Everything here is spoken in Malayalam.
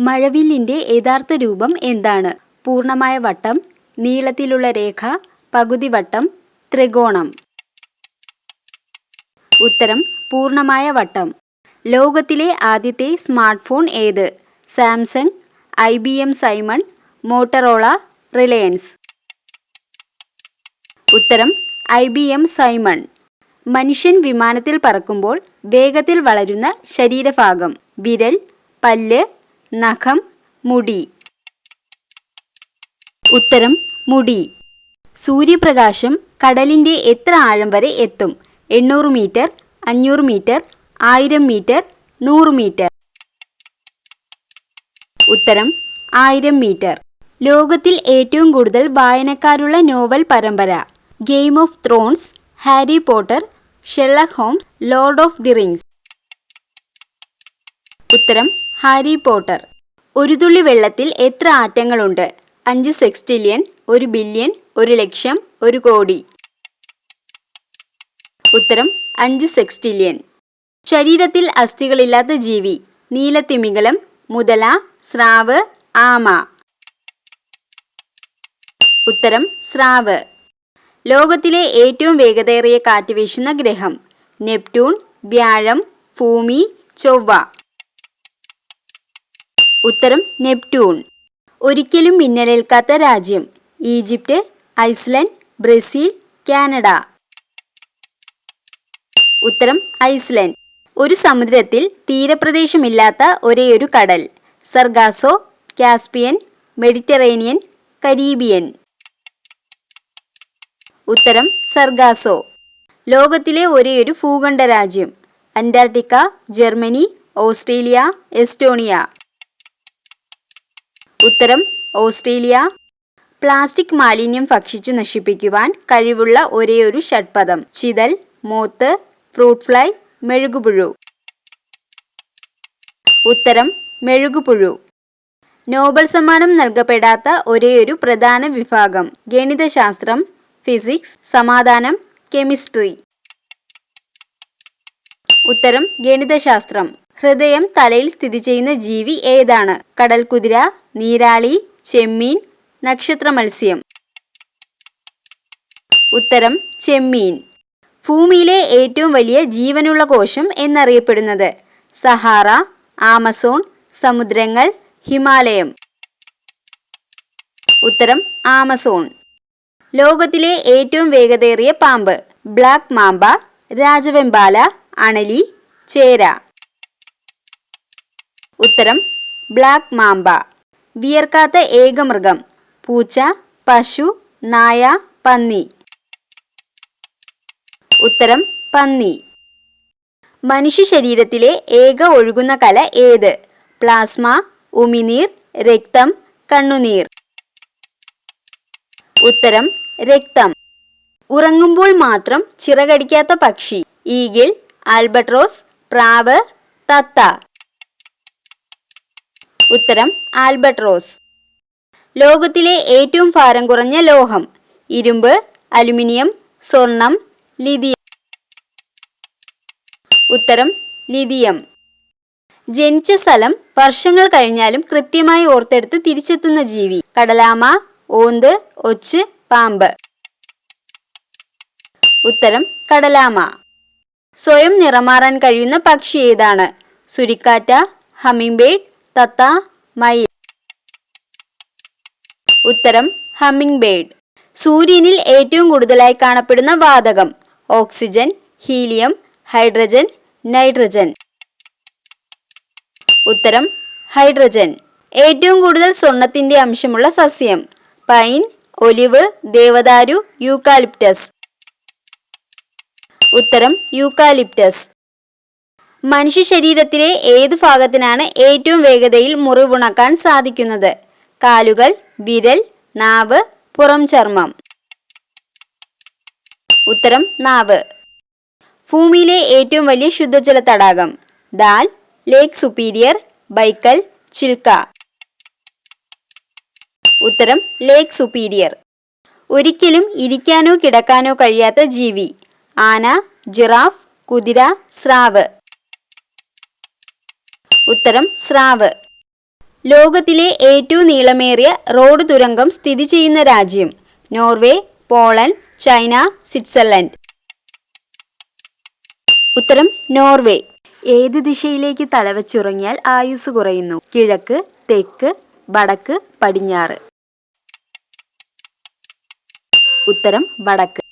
മഴവില്ലിന്റെ യഥാർത്ഥ രൂപം എന്താണ്? പൂർണമായ വട്ടം നീളത്തിലുള്ള രേഖ പകുതി വട്ടം ത്രികോണം. ഉത്തരം പൂർണമായ വട്ടം. ലോകത്തിലെ ആദ്യത്തെ സ്മാർട്ട് ഫോൺ ഏത്? Samsung I B M Simon Motorola Reliance. ഉത്തരം ഐ ബി എം സൈമൺ. മനുഷ്യൻ വിമാനത്തിൽ പറക്കുമ്പോൾ വേഗത്തിൽ വളരുന്ന ശരീരഭാഗം വിരൽ പല്ല് നഖം മുടി. ഉത്തരം മുടി. സൂര്യപ്രകാശം കടലിന്റെ എത്ര ആഴം വരെ എത്തും? എണ്ണൂറ് മീറ്റർ അഞ്ഞൂറ് മീറ്റർ ആയിരം മീറ്റർ നൂറ് മീറ്റർ. ഉത്തരം ആയിരം മീറ്റർ. ലോകത്തിൽ ഏറ്റവും കൂടുതൽ വായനക്കാരുള്ള നോവൽ പരമ്പര Game of Thrones Harry Potter Sherlock Holmes Lord of the Rings ഉത്തരം ഹാരി പോട്ടർ. ഒരു തുള്ളി വെള്ളത്തിൽ എത്ര ആറ്റങ്ങളുണ്ട്? അഞ്ച് സെക്സ്റ്റിലിയൻ ഒരു ബില്യൺ ഒരു ലക്ഷം ഒരു കോടി. ഉത്തരം അഞ്ച് സെക്സ്റ്റിലിയൻ. ശരീരത്തിൽ അസ്ഥികളില്ലാത്ത ജീവി നീലത്തിമിംഗലം മുതല സ്രാവ് ആമ. ഉത്തരം സ്രാവ്. ലോകത്തിലെ ഏറ്റവും വേഗതയേറിയ കാറ്റ് വീശുന്ന ഗ്രഹം നെപ്റ്റ്യൂൺ വ്യാഴം ഭൂമി ചൊവ്വ. ഉത്തരം നെപ്റ്റ്യൂൺ. ഒരിക്കലും മിന്നലേൽക്കാത്ത രാജ്യം. Egypt Iceland Brazil Canada. ഉത്തരം ഐസ്ലൻഡ്. ഒരു സമുദ്രത്തിൽ തീരപ്രദേശമില്ലാത്ത ഒരേയൊരു കടൽ. Sargasso Caspian Mediterranean Caribbean. ഉത്തരം സർഗാസോ. ലോകത്തിലെ ഒരേയൊരു ഭൂഖണ്ഡ രാജ്യം. Antarctica Germany Australia Estonia. ഉത്തരം ഓസ്ട്രേലിയ. പ്ലാസ്റ്റിക് മാലിന്യം ഭക്ഷിച്ചു നശിപ്പിക്കുവാൻ കഴിവുള്ള ഒരേയൊരു ഷഡ്പദം ചിതൽ മൂത്ത് ഫ്രൂട്ട് ഫ്ലൈ മെഴുകുപുഴു. ഉത്തരം മെഴുകുപുഴു. നോബൽ സമ്മാനം നൽകപ്പെടാത്ത ഒരേയൊരു പ്രധാന വിഭാഗം ഗണിതശാസ്ത്രം ഫിസിക്സ് സമാധാനം കെമിസ്ട്രി. ഉത്തരം ഗണിതശാസ്ത്രം. ഹൃദയം തലയിൽ സ്ഥിതി ചെയ്യുന്ന ജീവി ഏതാണ്? കടൽക്കുതിര നീരാളി ചെമ്മീൻ നക്ഷത്ര മത്സ്യം. ഉത്തരം ചെമ്മീൻ. ഭൂമിയിലെ ഏറ്റവും വലിയ ജീവനുള്ള കോശം എന്നറിയപ്പെടുന്നത് സഹാറ ആമസോൺ സമുദ്രങ്ങൾ ഹിമാലയം. ഉത്തരം ആമസോൺ. ലോകത്തിലെ ഏറ്റവും വേഗതയേറിയ പാമ്പ് ബ്ലാക്ക് മാമ്പ രാജവെമ്പാല അണലി ചേര. ഉത്തരം ബ്ലാക്ക് മാമ്പ വിയർക്കാത്ത ഏക മൃഗം പൂച്ച പശു നായ പന്നി. ഉത്തരം പന്നി. മനുഷ്യ ശരീരത്തിലെ ഏക ഒഴുകുന്ന കല ഏത്? പ്ലാസ്മ ഉമിനീർ രക്തം കണ്ണുനീർ. ഉത്തരം രക്തം. ഉറങ്ങുമ്പോൾ മാത്രം ചിറകടിക്കാത്ത പക്ഷി ഈഗിൾ ആൽബട്രോസ് പ്രാവ് തത്ത. ഉത്തരം ആൽബർട്ട് റോസ്. ലോകത്തിലെ ഏറ്റവും ഭാരം കുറഞ്ഞ ലോഹം ഇരുമ്പ് അലുമിനിയം സ്വർണം ലിഥിയം. ഉത്തരം ലിതിയം ജനിച്ച സ്ഥലം വർഷങ്ങൾ കഴിഞ്ഞാലും കൃത്യമായി ഓർത്തെടുത്ത് തിരിച്ചെത്തുന്ന ജീവി. കടലാമ ഓന്ത് ഒച്ച് പാമ്പ്. ഉത്തരം കടലാമ. സ്വയം നിറമാറാൻ കഴിയുന്ന പക്ഷി ഏതാണ്? സുരിക്കാറ്റ ഹമ്മിംഗ് തത്ത മയിൽ. ഉത്തരം ഹമ്മിംഗ് ബേഡ് സൂര്യനിൽ ഏറ്റവും കൂടുതലായി കാണപ്പെടുന്ന വാതകം ഓക്സിജൻ ഹീലിയം ഹൈഡ്രജൻ നൈട്രജൻ. ഉത്തരം ഹൈഡ്രജൻ. ഏറ്റവും കൂടുതൽ സ്വർണത്തിന്റെ അംശമുള്ള സസ്യം പൈൻ ഒലിവ് ദേവദാരു യൂക്കാലിപ്റ്റസ്. ഉത്തരം യൂക്കാലിപ്റ്റസ്. മനുഷ്യ ശരീരത്തിലെ ഏത് ഭാഗത്തിനാണ് ഏറ്റവും വേഗതയിൽ മുറിവുണക്കാൻ സാധിക്കുന്നത്? കാലുകൾ വിരൽ നാവ് പുറം ചർമ്മം. ഉത്തരം നാവ്. ഭൂമിയിലെ ഏറ്റവും വലിയ ശുദ്ധജല തടാകം. Dal lake Superior Baikal Chilka. ഉത്തരം ലേക്ക് സുപ്പീരിയർ. ഒരിക്കലും ഇരിക്കാനോ കിടക്കാനോ കഴിയാത്ത ജീവി. ആന ജിറാഫ് കുതിര സ്രാവ്. ഉത്തരം സ്രാവ്. ലോകത്തിലെ ഏറ്റവും നീളമേറിയ റോഡ് തുരങ്കം സ്ഥിതി ചെയ്യുന്ന രാജ്യം നോർവേ പോളണ്ട് ചൈന സ്വിറ്റ്സർലൻഡ്. ഉത്തരം നോർവേ. ഏത് ദിശയിലേക്ക് തലവച്ചുറങ്ങിയാൽ ആയുസ് കുറയുന്നു? കിഴക്ക് തെക്ക് വടക്ക് പടിഞ്ഞാറ്. ഉത്തരം വടക്ക്.